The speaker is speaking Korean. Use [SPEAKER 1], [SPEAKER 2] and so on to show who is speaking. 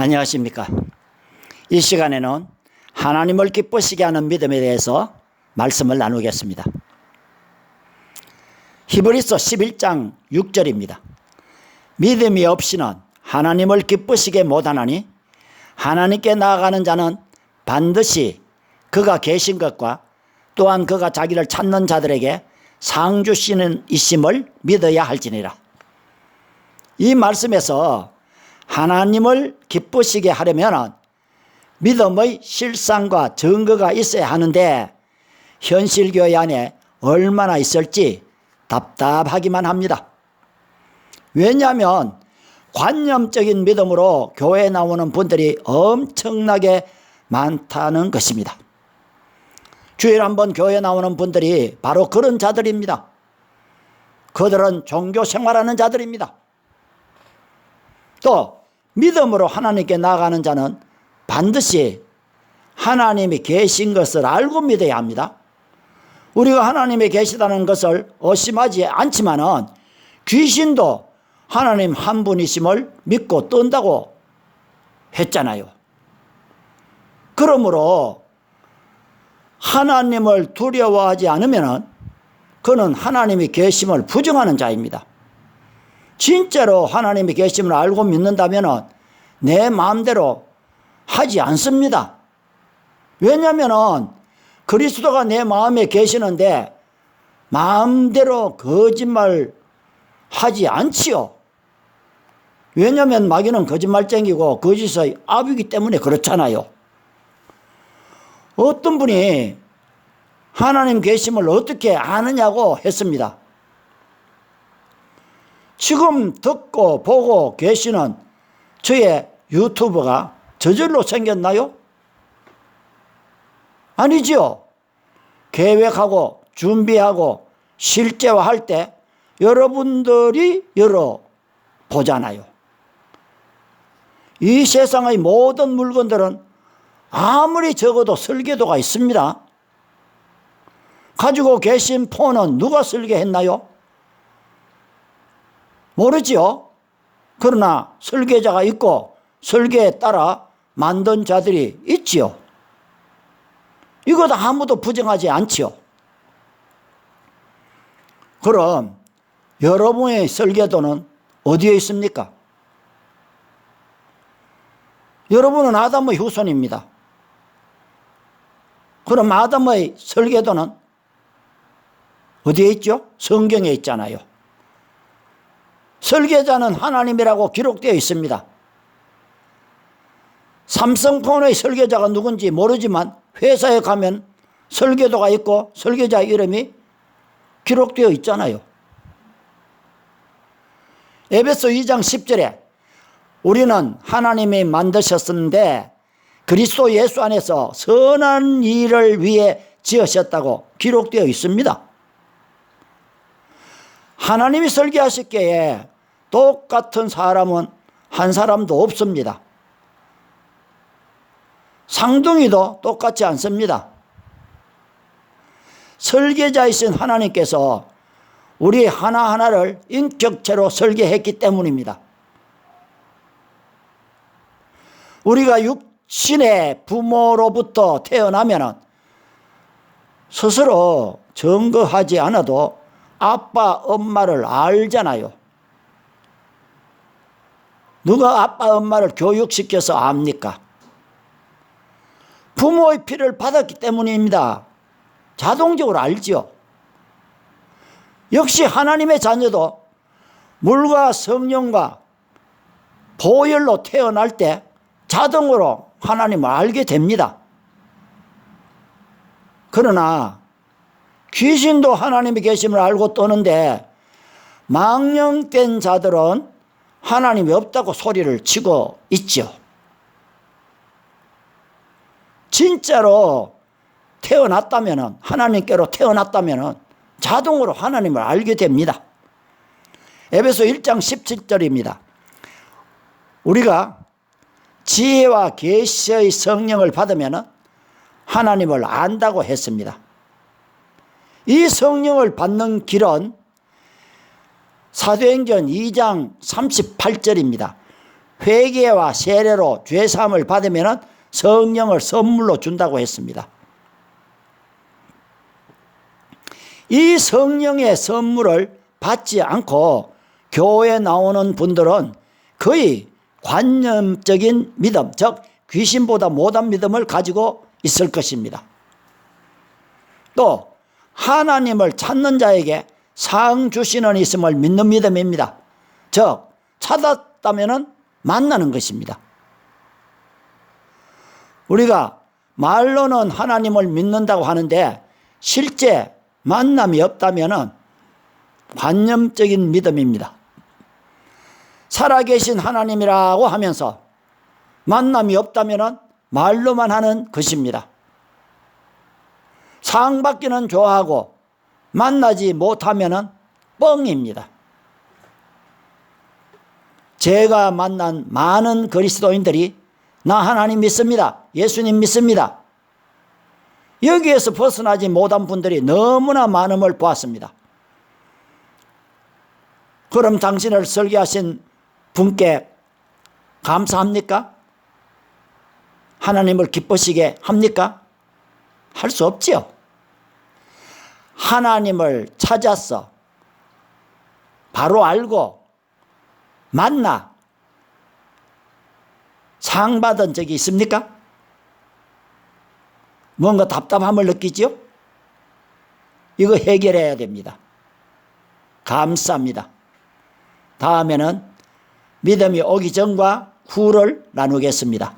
[SPEAKER 1] 안녕하십니까. 이 시간에는 하나님을 기쁘시게 하는 믿음에 대해서 말씀을 나누겠습니다. 히브리서 11장 6절입니다. 믿음이 없이는 하나님을 기쁘시게 못하나니 하나님께 나아가는 자는 반드시 그가 계신 것과 또한 그가 자기를 찾는 자들에게 상 주시는 이심을 믿어야 할지니라. 이 말씀에서 하나님을 기쁘시게 하려면 믿음의 실상과 증거가 있어야 하는데 현실 교회 안에 얼마나 있을지 답답하기만 합니다. 왜냐하면 관념적인 믿음으로 교회에 나오는 분들이 엄청나게 많다는 것입니다. 주일 한번 교회 나오는 분들이 바로 그런 자들입니다. 그들은 종교 생활하는 자들입니다. 또 믿음으로 하나님께 나아가는 자는 반드시 하나님이 계신 것을 알고 믿어야 합니다. 우리가 하나님이 계시다는 것을 의심하지 않지만은 귀신도 하나님 한 분이심을 믿고 뜬다고 했잖아요. 그러므로 하나님을 두려워하지 않으면은 그는 하나님이 계심을 부정하는 자입니다. 진짜로 하나님이 계심을 알고 믿는다면은 내 마음대로 하지 않습니다. 왜냐면은 그리스도가 내 마음에 계시는데 마음대로 거짓말 하지 않지요. 왜냐면 마귀는 거짓말쟁이고 거짓의 아비기 때문에 그렇잖아요. 어떤 분이 하나님 계심을 어떻게 아느냐고 했습니다. 지금 듣고 보고 계시는 저의 유튜브가 저절로 생겼나요? 아니지요. 계획하고 준비하고 실제화할 때 여러분들이 열어 보잖아요. 이 세상의 모든 물건들은 아무리 적어도 설계도가 있습니다. 가지고 계신 폰은 누가 설계했나요? 모르지요. 그러나 설계자가 있고 설계에 따라 만든 자들이 있지요. 이것도 아무도 부정하지 않지요. 그럼 여러분의 설계도는 어디에 있습니까? 여러분은 아담의 후손입니다. 그럼 아담의 설계도는 어디에 있죠? 성경에 있잖아요. 설계자는 하나님이라고 기록되어 있습니다. 삼성폰의 설계자가 누군지 모르지만 회사에 가면 설계도가 있고 설계자 이름이 기록되어 있잖아요. 에베소 2장 10절에 우리는 하나님이 만드셨는데 그리스도 예수 안에서 선한 일을 위해 지으셨다고 기록되어 있습니다. 하나님이 설계하셨기에 똑같은 사람은 한 사람도 없습니다. 상둥이도 똑같지 않습니다. 설계자이신 하나님께서 우리 하나하나를 인격체로 설계했기 때문입니다. 우리가 육신의 부모로부터 태어나면 스스로 증거하지 않아도 아빠, 엄마를 알잖아요. 누가 아빠, 엄마를 교육시켜서 압니까? 부모의 피를 받았기 때문입니다. 자동적으로 알지요. 역시 하나님의 자녀도 물과 성령과 보혈로 태어날 때 자동으로 하나님을 알게 됩니다. 그러나 귀신도 하나님이 계심을 알고 떠는데 망령된 자들은 하나님이 없다고 소리를 치고 있죠. 진짜로 태어났다면 하나님께로 태어났다면 자동으로 하나님을 알게 됩니다. 에베소 1장 17절입니다. 우리가 지혜와 계시의 성령을 받으면 하나님을 안다고 했습니다. 이 성령을 받는 길은 사도행전 2장 38절입니다. 회개와 세례로 죄사함을 받으면 성령을 선물로 준다고 했습니다. 이 성령의 선물을 받지 않고 교회에 나오는 분들은 거의 관념적인 믿음, 즉 귀신보다 못한 믿음을 가지고 있을 것입니다. 또 하나님을 찾는 자에게 상 주시는 있음을 믿는 믿음입니다. 즉 찾았다면 만나는 것입니다. 우리가 말로는 하나님을 믿는다고 하는데 실제 만남이 없다면 관념적인 믿음입니다. 살아계신 하나님이라고 하면서 만남이 없다면 말로만 하는 것입니다. 상 받기는 좋아하고 만나지 못하면 뻥입니다. 제가 만난 많은 그리스도인들이 나 하나님 믿습니다. 예수님 믿습니다. 여기에서 벗어나지 못한 분들이 너무나 많음을 보았습니다. 그럼 당신을 설계하신 분께 감사합니까? 하나님을 기쁘시게 합니까? 할 수 없지요. 하나님을 찾아서 바로 알고 만나 상 받은 적이 있습니까? 뭔가 답답함을 느끼지요? 이거 해결해야 됩니다. 감사합니다. 다음에는 믿음이 오기 전과 후를 나누겠습니다.